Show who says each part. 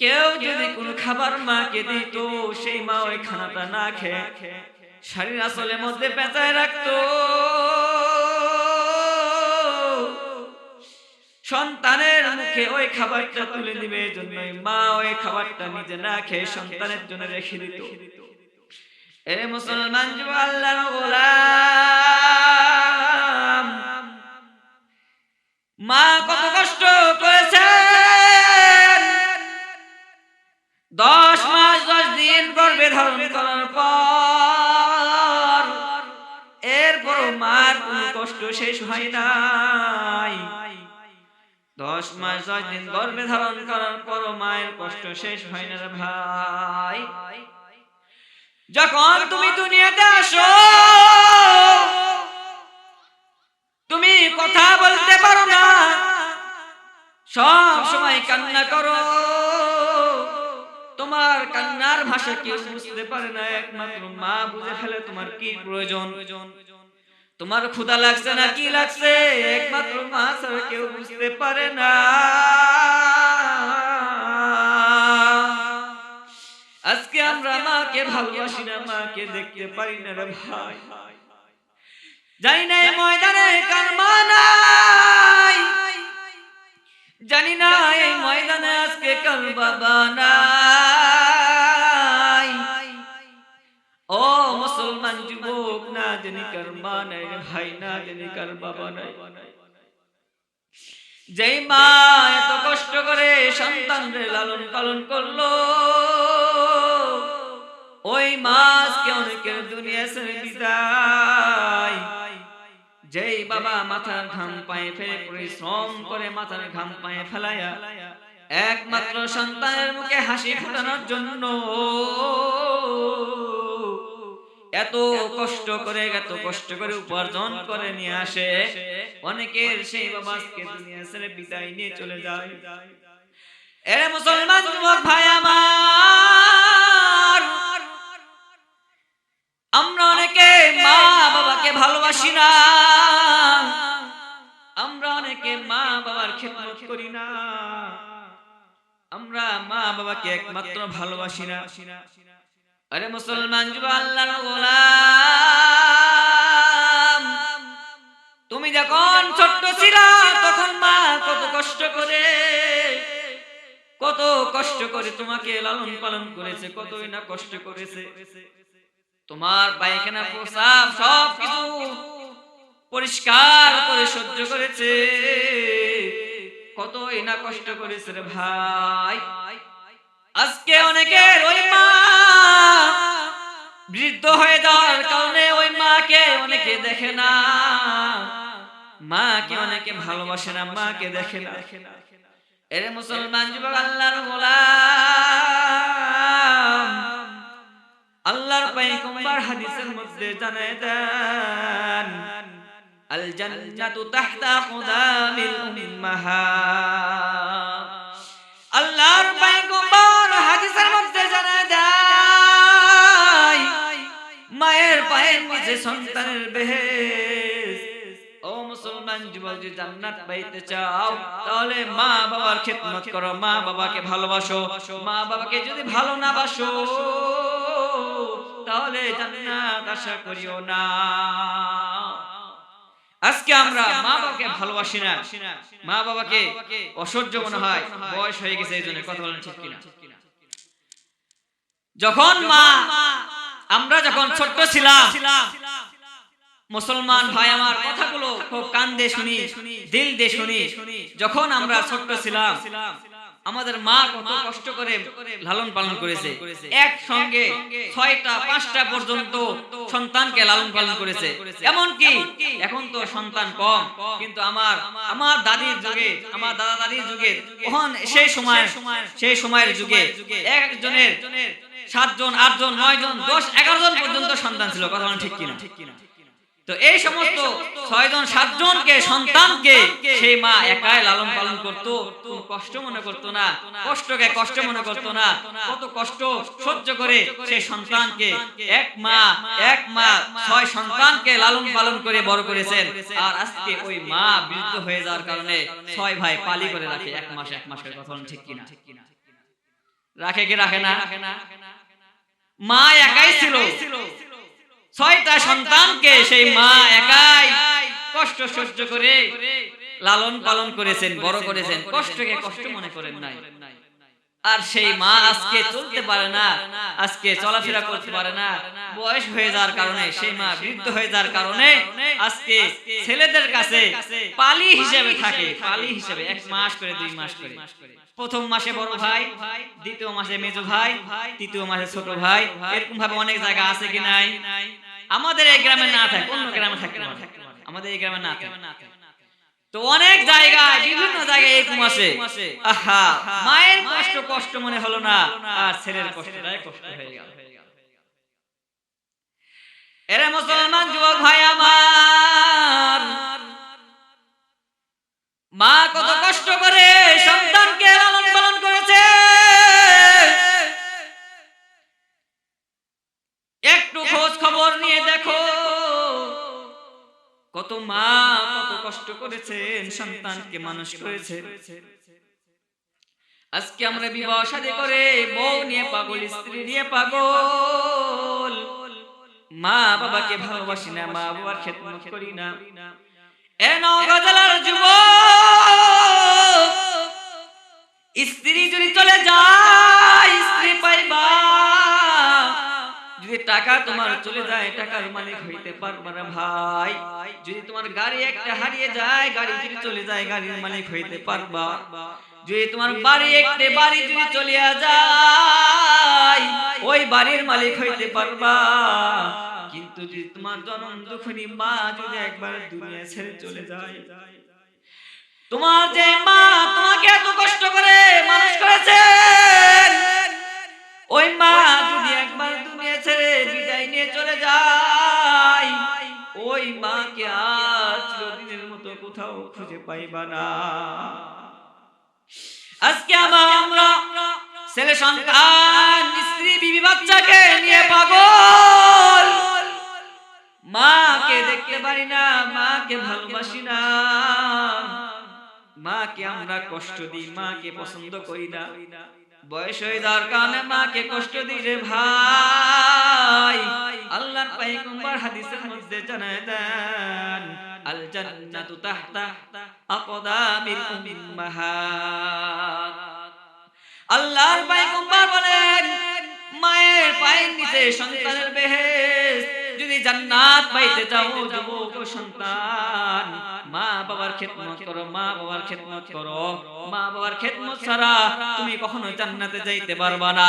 Speaker 1: কেউ যদি কোনো খাবার মাকে দিত সেই মা ওই খানাটা না খেয়ে শাড়ির আসলের মধ্যে পেঁচায় রাখতো। সন্তানের মুখে ওই খাবারটা তুলে দিবে এই জন্যই মা ওই খাবারটা নিজে না খেয়ে সন্তানের জন্য রেখে দিত। এ মুসলমান গোলাম মা কত কষ্ট করেছেন দশ মাস, দশ দিন গর্ভে ধারণ করার পর এরপর মার কষ্ট শেষ হয় নাই। দশ মাস, দশ দিন গর্ভে ধারণ করার পর মায়ের কষ্ট শেষ হয় না ভাই। যখন তুমি দুনিয়াতে আসো, তুমি কথা বলতে পারো না, সব সময় কান্না করো। ভাষা কেউ বুঝতে পারে না, একমাত্র মা বুঝে ফেলে তোমার কি প্রয়োজন? তোমার ক্ষুধা লাগছে না কি লাগছে? একমাত্র মা ছাড়া কেউ বুঝতে পারে না। আজকে আমরা মাকে ভালোবাসি না, মাকে দেখতে পারি না রে ভাই। জানি না ময়দানে, কার মা নাই? জানি না এই ময়দানে আজকে কার বাবা নাই। কার বাবা নাই। যেই মা এত কষ্ট করে সন্তানদের লালন পালন করল, ওই মাসকে অনেকের দুনিয়া ছেড়ে বিদায়। যেই বাবা মাথার ঘাম পায়ে ফেলে পরিশ্রম করে মাথার ঘাম পায়ে ফেলায়া, একমাত্র সন্তানের মুখে হাসি ফোটানোর জন্য এত কষ্ট করে, এত কষ্ট করে উপার্জন করে নিয়ে আসে। অনেকের সেই বাবা দুনিয়া ছেড়ে বিদায় নিয়ে চলে যায়। এরে মুসলমান যুবক ভাই আমার, আমরা অনেকে মা বাবাকে ভালোবাসি না। আমরা অনেকে মা বাবার খেদমত করি না। আমরা মা বাবাকে একমাত্র ভালোবাসি না। আরে মুসলমান যুব আল্লাহ গোলাম। তুমি যখন ছোট্ট ছিল, তখন মা কত কষ্ট করে, কত কষ্ট করে তোমাকে লালন পালন করেছে, কতই না কষ্ট করেছে। তোমার পায়খানা, প্রসাব সব কিছু পরিষ্কার করে, সহ্য করেছে। কতই না কষ্ট করেছে রে ভাই। আজকে অনেকের ওই মা বৃদ্ধ হয়ে যাওয়ার কারণে ওই মাকে অনেকে দেখে না। মাকে অনেকে ভালোবাসে না, মাকে দেখে না। এর মুসলমান যুবক, আল্লাহর গোলাম। আল্লাহর পয়গম্বর হাদিসের মধ্যে জানায় দেন, আল জান্নাতু তাহতা কুদামিল উম্মাহাত যুবক যদি জান্নাত পাইতে চাও তাহলে মা বাবার খেদমত করো মা বাবাকে ভালোবাসো। মা বাবাকে যদি ভালো না বাসো তাহলে জান্নাত আশা করিও না। আজকে আমরা মা বাবাকে ভালোবাসি না। মা বাবাকে অসহ্য মনে হয় বয়স হয়ে গেছে এই জন্য কথা বলেন ঠিক কিনা? যখন মা আমরা যখন ছোট্ট ছিলাম মুসলমান ভাই, আমার কথাগুলো খুব কান দিয়ে শুনি দিল দিয়ে শুনি। যখন আমরা ছোট্ট ছিলাম, আমাদের মা কত কষ্ট করে লালন পালন করেছে। এক সঙ্গে ছয়টা, পাঁচটা পর্যন্ত সন্তানকে লালন পালন করেছে। এমন কি এখন তো সন্তান কম, কিন্তু আমার আমার দাদির যুগে, আমার দাদা দাদির যুগে তখন সেই সময়, সেই সময়ের যুগে একজনের সাতজন, আটজন নয় জন দশ, এগারো জন পর্যন্ত সন্তান ছিল, কথা বলেন ঠিক কিনা? তো এই সমস্ত ছয়জন, সাতজনকে, সন্তানকে সেই মা একাই লালন পালন করত, কোন কষ্ট মনে করতো না, কষ্টকে কষ্ট মনে করতো না, কত কষ্ট সহ্য করে সেই সন্তানকে এক মা এক মা, ছয় সন্তানকে লালন পালন করে বড় করেছেন। আর আজকে ওই মা বৃদ্ধ হয়ে যাওয়ার কারণে ছয় ভাই পালি করে রাখে, এক মাস, এক মাসের কথা ঠিক কিনা? রাখে কি রাখে না? মা একাই ছিল। ছয়টা সন্তানকে সেই মা একাই কষ্ট সহ্য করে লালন পালন করেছেন বড় করেছেন কষ্টকে কষ্ট মনে করেন নাই। আর সেই মা আজকে চলতে পারে না আজকে চলাফেরা করতে পারে না বয়স হয়ে যাওয়ার কারণে সেই মা বৃদ্ধ হয়ে যাওয়ার কারণে আজকে ছেলেদের কাছে পালি হিসেবে থাকে পালি হিসেবে এক মাস করে দুই মাস করে। প্রথম মাসে বড় ভাই দ্বিতীয় মাসে মেজো ভাই তৃতীয় মাসে ছোট ভাই এরকম ভাবে অনেক জায়গা আছে কি নাই? আমাদের এই গ্রামে না থাকে অন্য গ্রামে থাকে আমাদের এই গ্রামে না থাকে। তো অনেক জায়গায় বিভিন্ন জায়গায় এরকম আছে। আহা মায়ের কষ্ট কষ্ট মনে হলো না। আর ছেলের কষ্টটাই কষ্ট হয়ে গেল। এরে মুসলমান যুবক ভাই আমার মা কত কষ্ট করে সন্তানকে লালন পালন করেছে। একটু খোঁজ খবর নিয়ে দেখো। কত মা কত কষ্ট করেছেন, সন্তানকে মানুষ করেছে। আজকে আমরা বিবাহ শাদী করে বউ নিয়ে পাগল, স্ত্রী নিয়ে পাগল। মা বাবাকে ভালোবাসি না, মা বাবার খেদমত করি না। এ নওগাঁ জেলার যুবক, স্ত্রী যদি চলে যায়, স্ত্রী পাইবা যদি টাকা তোমার চলে যায় টাকার মালিক হইতে পারবা না ভাই। যদি তোমার গাড়ি একটা হারিয়ে যায় গাড়ি যদি চলে যায় গাড়ির মালিক হইতে পারবা। যদি তোমার বাড়ি একটা বাড়ি যদি চলে যায় ওই বাড়ির মালিক হইতে পারবা। কিন্তু যদি তোমার জনম দুঃখনী মা যদি একবার দুনিয়া ছেড়ে চলে যায়। তোমার যে মা তোমাকে এত কষ্ট করে মানুষ করেছেন ওই মা ওই মাকে আর চিরদিনের মতো কোথাও খুঁজে পাইবা না। আজকে আমরা ছেলে সন্তান স্ত্রী বিবি বাচ্চাকে নিয়ে পাগল। মাকে দেখতে পারি না মাকে ভালোবাসি না। মাকে আমরা কষ্ট দিই মাকে পছন্দ করি না। বয়স হয়ে কারণে মাকে কষ্ট দিই রে ভাই। আল্লাহর পয়গম্বর হাদিসের মধ্যে জানায় দেন আল জান্নাতু তাহতা আকদামিল উম্মাহাত আল্লাহর পয়গম্বর বলেন মায়ের পায়ের নিচে সন্তানের বেহেশত। যদি জান্নাত পাইতে চাও যুবক সন্তান মা বাবার খেদমত করো মা বাবার খেদমত করো। মা বাবার খেদমত ছাড়া তুমি কখনো জান্নাতে যাইতে পারবা না।